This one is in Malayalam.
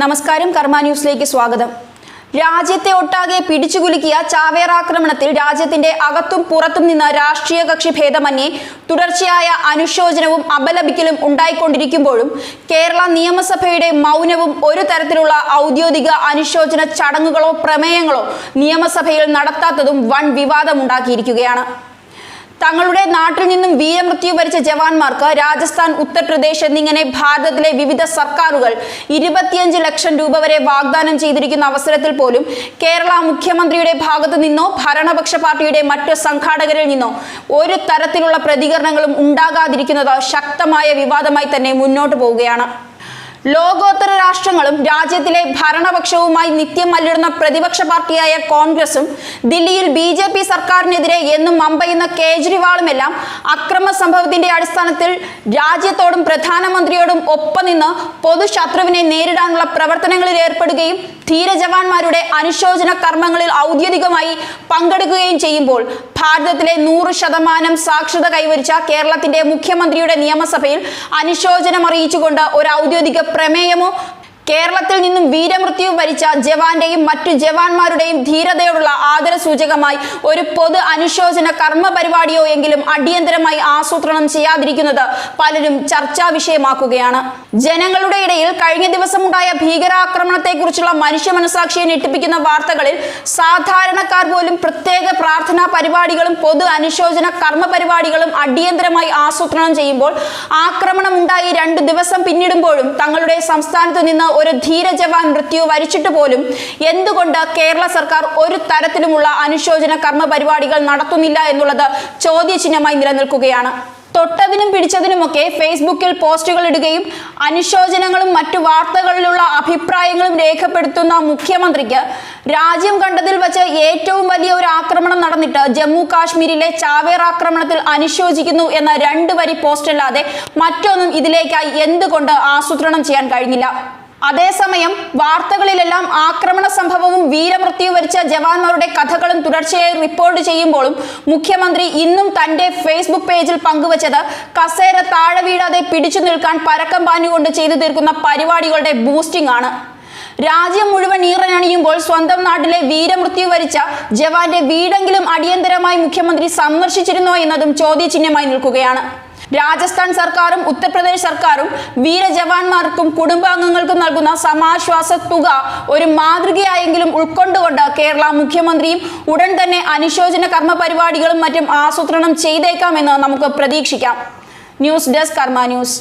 നമസ്കാരം കർമ്മ ന്യൂസിലേക്ക് സ്വാഗതം. രാജ്യത്തെ ഒട്ടാകെ പിടിച്ചുകുലുക്കിയ ചാവേർ ആക്രമണത്തിൽ രാജ്യത്തിന്റെ അകത്തും പുറത്തും നിന്ന് രാഷ്ട്രീയ കക്ഷി ഭേദമന്യേ തുടർച്ചയായ അനുശോചനവും അപലപിക്കലും ഉണ്ടായിക്കൊണ്ടിരിക്കുമ്പോഴും കേരള നിയമസഭയുടെ മൗനവും ഒരു തരത്തിലുള്ള ഔദ്യോഗിക അനുശോചന ചടങ്ങുകളോ പ്രമേയങ്ങളോ നിയമസഭയിൽ നടത്താത്തതും വൻ വിവാദമുണ്ടാക്കിയിരിക്കുകയാണ്. തങ്ങളുടെ നാട്ടിൽ നിന്നും വീരമൃത്യു വരിച്ച ജവാന്മാർക്ക് രാജസ്ഥാൻ ഉത്തർപ്രദേശ് എന്നിങ്ങനെ ഭാരതത്തിലെ വിവിധ സർക്കാരുകൾ ഇരുപത്തിയഞ്ച് ലക്ഷം രൂപ വരെ വാഗ്ദാനം ചെയ്തിരിക്കുന്ന അവസരത്തിൽ പോലും കേരള മുഖ്യമന്ത്രിയുടെ ഭാഗത്തു നിന്നോ ഭരണപക്ഷ പാർട്ടിയുടെ മറ്റു സംഘാടകരിൽ നിന്നോ ഒരു തരത്തിലുള്ള പ്രതികരണങ്ങളും ഉണ്ടാകാതിരിക്കുന്നത് ശക്തമായ വിവാദമായി തന്നെ മുന്നോട്ട് പോവുകയാണ്. ലോകോത്തര രാഷ്ട്രങ്ങളും രാജ്യത്തിലെ ഭരണപക്ഷവുമായി നിത്യം മല്ലിടുന്ന പ്രതിപക്ഷ പാർട്ടിയായ കോൺഗ്രസും ദില്ലിയിൽ ബി ജെ പി സർക്കാരിനെതിരെ എന്നും മമ്പയുന്ന കേജ്രിവാളുമെല്ലാം അക്രമ സംഭവത്തിന്റെ അടിസ്ഥാനത്തിൽ രാജ്യത്തോടും പ്രധാനമന്ത്രിയോടും ഒപ്പം നിന്ന് പൊതുശത്രുവിനെ നേരിടാനുള്ള പ്രവർത്തനങ്ങളിൽ ഏർപ്പെടുകയും ധീരജവാന്മാരുടെ അനുശോചന കർമ്മങ്ങളിൽ ഔദ്യോഗികമായി പങ്കെടുക്കുകയും ചെയ്യുമ്പോൾ ഭാരതത്തിലെ നൂറ് ശതമാനം സാക്ഷരത കൈവരിച്ച കേരളത്തിന്റെ മുഖ്യമന്ത്രിയുടെ നിയമസഭയിൽ അനുശോചനം അറിയിച്ചുകൊണ്ട് ഒരു ഔദ്യോഗിക പ്രമേയമോ കേരളത്തിൽ നിന്നും വീരമൃത്യു വരിച്ച ജവാന്റെയും മറ്റു ജവാന്മാരുടെയും ധീരതയോടുള്ള ആദര സൂചകമായി ഒരു പൊതു അനുശോചന കർമ്മ പരിപാടിയോ എങ്കിലും അടിയന്തരമായി ആസൂത്രണം ചെയ്യാതിരിക്കുന്നത് പലരും ചർച്ചാ വിഷയമാക്കുകയാണ്. ജനങ്ങളുടെ ഇടയിൽ കഴിഞ്ഞ ദിവസമുണ്ടായ ഭീകരാക്രമണത്തെക്കുറിച്ചുള്ള മനുഷ്യ മനസാക്ഷിയെ ഞെട്ടിപ്പിക്കുന്ന വാർത്തകളിൽ സാധാരണക്കാർ പോലും പ്രത്യേക പ്രാർത്ഥനാ പരിപാടികളും പൊതു അനുശോചന കർമ്മ പരിപാടികളും അടിയന്തരമായി ആസൂത്രണം ചെയ്യുമ്പോൾ ആക്രമണം ഉണ്ടായി രണ്ടു ദിവസം പിന്നിടുമ്പോഴും തങ്ങളുടെ സംസ്ഥാനത്ത് നിന്ന് ഒരു ധീരജവാൻ മൃത്യു വരിച്ചിട്ട് പോലും എന്തുകൊണ്ട് കേരള സർക്കാർ ഒരു തരത്തിലുമുള്ള അനുശോചന കർമ്മ പരിപാടികൾ നടത്തുന്നില്ല എന്നുള്ളത് ചോദ്യചിഹ്നമായി നിലനിൽക്കുകയാണ്. തൊട്ടതിനും പിടിച്ചതിനുമൊക്കെ ഫേസ്ബുക്കിൽ പോസ്റ്റുകൾ ഇടുകയും അനുശോചനങ്ങളും മറ്റു വാർത്തകളിലുള്ള അഭിപ്രായങ്ങളും രേഖപ്പെടുത്തുന്ന മുഖ്യമന്ത്രിക്ക് രാജ്യം കണ്ടതിൽ വച്ച് ഏറ്റവും വലിയ ഒരു ആക്രമണം നടന്നിട്ട് ജമ്മു കാശ്മീരിലെ ചാവേർ ആക്രമണത്തിൽ അനുശോചിക്കുന്നു എന്ന രണ്ട് വരി പോസ്റ്റല്ലാതെ മറ്റൊന്നും ഇതിലേക്കായി എന്തുകൊണ്ട് ആസൂത്രണം ചെയ്യാൻ കഴിഞ്ഞില്ല? അതേസമയം വാർത്തകളിലെല്ലാം ആക്രമണ സംഭവവും വീരമൃത്യു വരിച്ച ജവാന്മാരുടെ കഥകളും തുടർച്ചയായി റിപ്പോർട്ട് ചെയ്യുമ്പോഴും മുഖ്യമന്ത്രി ഇന്നും തന്റെ ഫേസ്ബുക്ക് പേജിൽ പങ്കുവച്ചത് കസേര താഴെ വീഴാതെ പിടിച്ചു നിൽക്കാൻ പരക്കം പാഞ്ഞുകൊണ്ട് ചെയ്തു തീർക്കുന്ന പരിപാടികളുടെ ബൂസ്റ്റിംഗ് ആണ്. രാജ്യം മുഴുവൻ ഈറനണിയുമ്പോൾ സ്വന്തം നാട്ടിലെ വീരമൃത്യു വരിച്ച ജവാന്റെ വീടെങ്കിലും അടിയന്തരമായി മുഖ്യമന്ത്രി സന്ദർശിച്ചിരുന്നോ എന്നതും ചോദ്യചിഹ്നമായി നിൽക്കുകയാണ്. രാജസ്ഥാൻ സർക്കാരും ഉത്തർപ്രദേശ് സർക്കാരും വീരജവാന്മാർക്കും കുടുംബാംഗങ്ങൾക്കും നൽകുന്ന സമാശ്വാസ തുക ഒരു മാതൃകയായെങ്കിലും ഉൾക്കൊണ്ടുകൊണ്ട് കേരള മുഖ്യമന്ത്രിയും ഉടൻ തന്നെ അനുശോചന കർമ്മ പരിപാടികളും മറ്റും ആസൂത്രണം ചെയ്തേക്കാമെന്ന് നമുക്ക് പ്രതീക്ഷിക്കാം. News desk Karma news.